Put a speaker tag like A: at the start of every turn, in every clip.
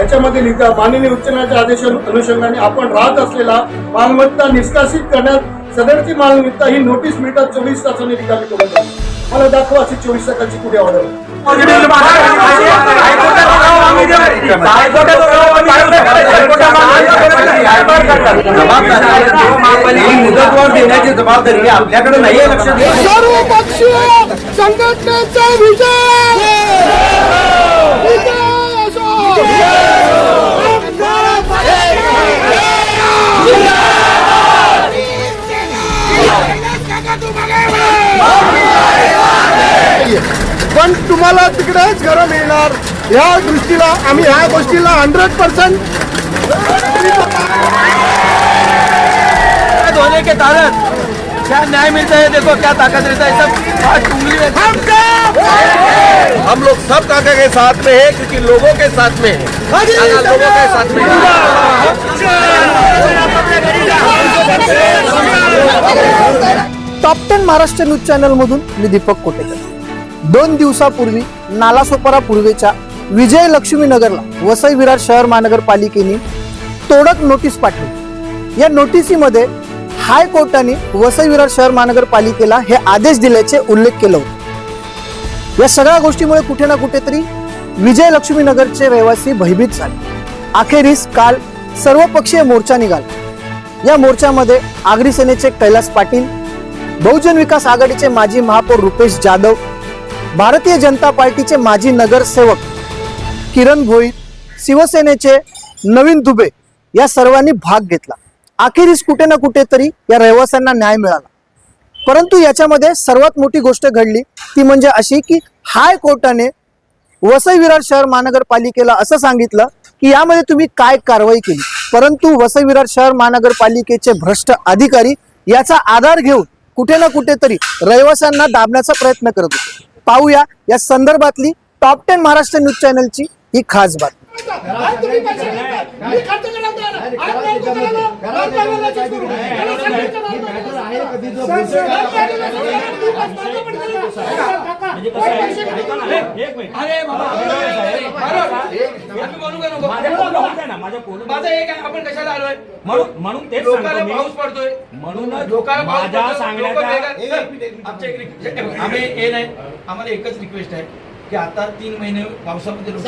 A: याच्यामध्ये लिहिता माननीय उच्च न्यायालयाच्या आदेशा अनुषंगाने आपण राहत असलेला मालमत्ता निष्कासित करण्यात सदरची मालमत्ता ही नोटीस मिळतात चोवीस तासांनी रिकामी करून मला दाखवा अशी चोवीस तासाची कुठे ऑर्डर.
B: मुदतवाढ देण्याची जबाबदारी आपल्याकडे नाहीये लक्षात घ्या
C: सर्व पक्षीय संघटनेचा विजय! या दृष्टीला आम्ही ह्या गोष्टीला हंड्रेड पर्सेंट
B: होने के कारण क्या न्याय मिलता है? देखो क्या ताकत रहता है। सब आज उंगली में हम लोग सब काका के साथ में है क्योंकि लोगों के साथ में है। लोगों के साथ में
C: top ten Maharashtra news channel मधून मी दीपक कोटेकर. दोन दिवसापूर्वी नालासोपारा पूर्वेच्या विजय लक्ष्मी नगरला वसई विरार शहर महानगरपालिकेने तोडक नोटीस पाठवली. या नोटिसीमध्ये हायकोर्टाने वसई विरार शहर महानगरपालिकेला हे आदेश दिल्याचे उल्लेख केला होता. या सगळ्या गोष्टीमुळे कुठे ना कुठेतरी विजय लक्ष्मी नगरचे रहिवासी भयभीत झाले. अखेरीस काल सर्वपक्षीय मोर्चा निघाला. या मोर्चामध्ये आगरी सेनेचे कैलास पाटील बहुजन विकास आघाडीचे माजी महापौर रुपेश जाधव भारतीय जनता पार्टीचे माजी नगरसेवक किरण भोईर शिवसेनेचे नवीन दुबे या सर्वांनी भाग घेतला. अखेरीस कुठे ना कुठेतरी या रहिवाशांना न्याय मिळाला. परंतु याच्यामध्ये सर्वात मोठी गोष्ट घडली ती म्हणजे अशी की हायकोर्टाने वसई विरार शहर महानगरपालिकेला असं सांगितलं की यामध्ये तुम्ही काय कारवाई केली. परंतु वसई विरार शहर महानगरपालिकेचे भ्रष्ट अधिकारी याचा आधार घेऊन कुठे ना कुठेतरी रहिवाशांना दाबण्याचा प्रयत्न करत होते. पाहूया या संदर्भातली टॉप टेन महाराष्ट्र न्यूज चॅनलची ही खास बातमी
D: माझं एक आहे आपण कशाला आलोय
E: म्हणून म्हणून तेच
D: लोकांना. पाऊस पडतोय लोकांना
E: माझ्या. सांगण्याचा-
D: आमच्या. आम्ही हे नाही आम्हाला एकच रिक्वेस्ट आहे की आता तीन महिने पावसामध्ये लोक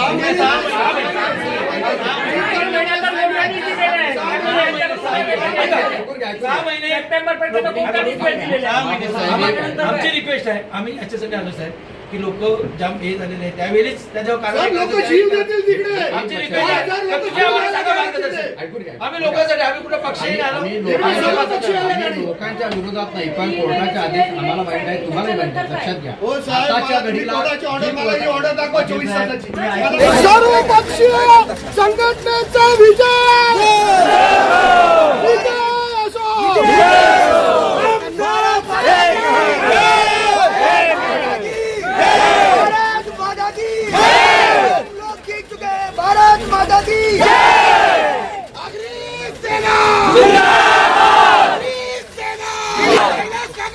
D: सहा महिने आमची रिक्वेस्ट आहे आम्ही याच्यासाठी आलो साहेब की लोक जाम हे झालेले आहे त्यावेळीच त्याच्यावर. आम्ही लोकांसाठी आम्ही कुठं पक्षही
F: लोकांच्या विरोधात नाही. पण कोर्टाचे आदेश आम्हाला माहीत आहे. तुम्हाला माहीत आहे. लक्षात घ्या.
C: हो
F: आताच्या घडीला
C: ऑर्डर मला ही ऑर्डर दाखवा चोवीस संघटनेचा विजय!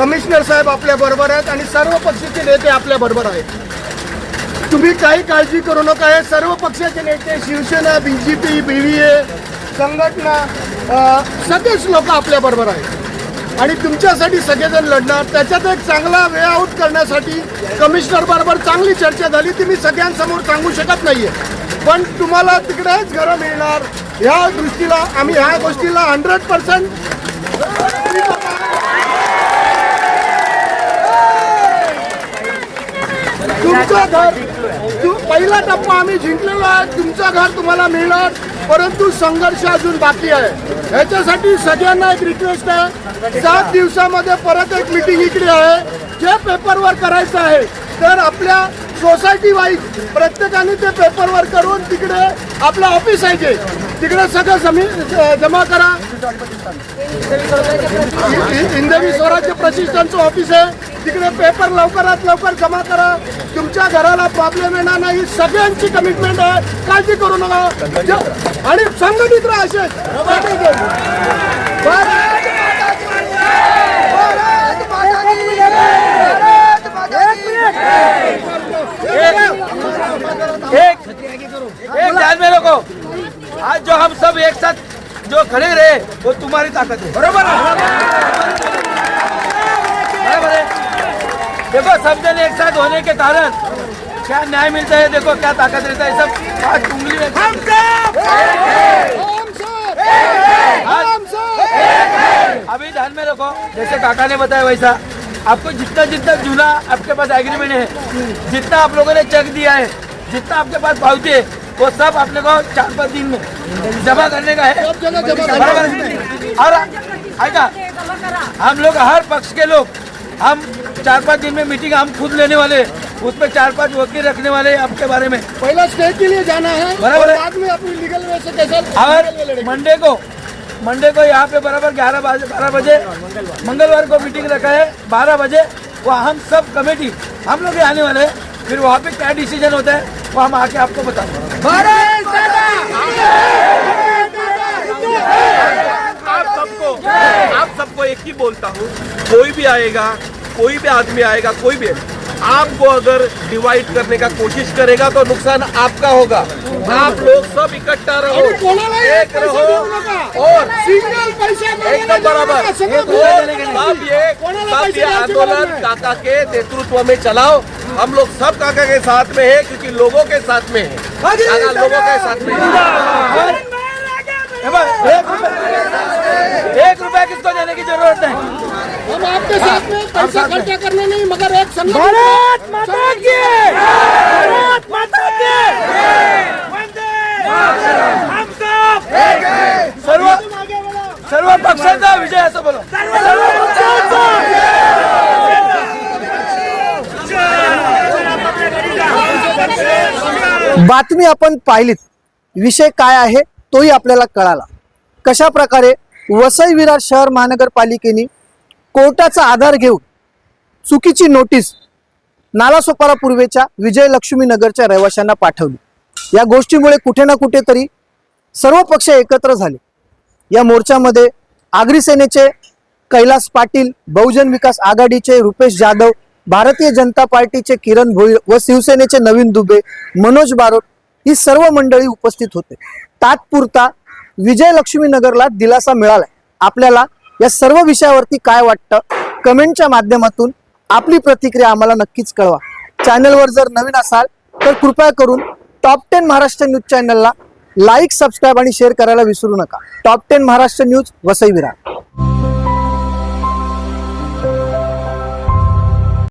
C: कमिशनर साहेब आपल्या बरोबर आहेत आणि सर्व पक्षाचे नेते आपल्या बरोबर आहेत. तुम्ही काही काळजी करू नका. हे सर्व पक्षाचे नेते शिवसेना बीजेपी बीव्हीए संघटना सगळेच लोक आपल्या बरोबर आहेत. आणि तुमच्यासाठी सगळेजण लढणार. त्याच्यात एक चांगला वे आउट करण्यासाठी कमिशनर बरोबर चांगली चर्चा झाली ती मी सगळ्यांसमोर सांगू शकत नाहीये. पण तुम्हाला तिकडेच घरं मिळणार. ह्या दृष्टीला आम्ही ह्या गोष्टीला हंड्रेड पर्सेंट तुमचं घर तु- पहिला टप्पा आम्ही जिंकलेला आहे तुमचं घर तुम्हाला मिळणार. परंतु संघर्ष अजून बाकी आहे. ह्याच्यासाठी सगळ्यांना एक रिक्वेस्ट आहे. सात दिवसामध्ये परत एक मिटिंग इकडे आहे. जे पेपरवर करायचं आहे तर आपल्या सोसायटी वाईज प्रत्येकाने ते पेपरवर करून तिकडे आपलं ऑफिस आहे जे. तिकडे सगळं जमी जमा करा. हिंदवी स्वराज्य प्रतिष्ठानचं ऑफिस आहे. तिकडे पेपर लवकरात लवकर जमा करा. तुमच्या घराला प्रॉब्लेम येणार नाही. सगळ्यांची कमिटमेंट आहे. काळजी करू नका. आणि संघटित राहा असेच भारत माता की जय! भारत माता की जय! भारत माता की जय!
D: एक एक ध्यान में रखो। आज जो हम सब एक साथ जो खड़े रहे वो तुम्हारी ताकत है। बरोबर बराबर। है? देखो सब जन एक साथ होने के कारण क्या न्याय मिलता है देखो क्या ताकत रहता है सब आज उंगली में अभी ध्यान में रखो जैसे काका ने बताया वैसा आपको जितना जितना जूना आपके पास एग्रीमेंट है जितना आप लोगों ने चेक दिया है जितना आपके पास पावती है वो सब अपने को चार पाँच दिन में। जमा करने का है। बराबर और हम लोग हर पक्ष के लोग हम चार पाँच दिन में मीटिंग हम खुद लेने वाले हैं। उसमें चार पाँच वकील रखने वाले आपके बारे में।
C: पहला स्टे के लिए जाना है
D: बराबर
C: और बाद में अपनी लीगल वे से कैसे
D: और
C: legal way लड़ेंगे।
D: मंडे को मंडे को यहाँ पे बराबर ग्यारह बजे बारह बजे मंगलवार को मीटिंग रखा है बारह बजे वहाँ हम सब कमेटी हम लोग आने वाले हैं फिर वहाँ पे क्या डिसीज़न होता है? वो हम आके आपको बताएँगे
B: आप सबको आप सबको एक ही बोलता हूँ कोई भी आएगा कोई भी आदमी आएगा कोई भी आपको अगर डिवाइड करने का कोशिश करेगा तो नुकसान आपका होगा। आप लोग सब इकट्ठा रहो
C: एक
B: एक रहो और
C: सिंगल पैसा
B: एकदम बराबर
C: नका. सगळं
B: और
C: बोलायला
B: सब ये
C: कोणाला
B: सब
C: पैसे
B: ये आंदोलन काका के नेतृत्व में चलाओ। हम लोग सब काका के साथ में है क्योंकि लोगों के साथ में है। काका लोगों के साथ में है।
D: एक रुपया- किसको देने की ज़रूरत है?
C: हम आपके साथ में पैसा खर्चा करने नहीं मगर एक
D: भारत माता की भारत माता की हम सब सर्व सर्व पक्षांचा विजय असं बोलो।
G: बातमी आपण पाहिलीत. विषय काय आहे तोही आपल्याला कळाला. कशा प्रकारे वसई विरार शहर महानगरपालिकेने कोर्टाचा आधार घेऊन चुकीची नोटीस नालासोपारा पूर्वेच्या विजयलक्ष्मी नगरच्या रहिवाशांना पाठवली. या गोष्टीमुळे कुठे ना कुठेतरी सर्व पक्ष एकत्र झाले. या मोर्चामध्ये आगरी सेनेचे कैलास पाटील बहुजन विकास आघाडीचे रुपेश जाधव भारतीय जनता पार्टीचे किरण भोईर व शिवसेनेचे नवीन दुबे मनोज बारोट ही सर्व मंडळी उपस्थित होते. तात्पुरता विजयलक्ष्मी नगरला दिलासा मिळालाय. आपल्याला या सर्व विषयावरती काय वाटतं कमेंटच्या माध्यमातून आपली प्रतिक्रिया आम्हाला नक्कीच कळवा. चॅनलवर जर नवीन असाल तर कृपया करून टॉप टेन महाराष्ट्र न्यूज चॅनलला लाईक सबस्क्राईब आणि शेअर करायला विसरू नका. Top ten Maharashtra news Vasai Virar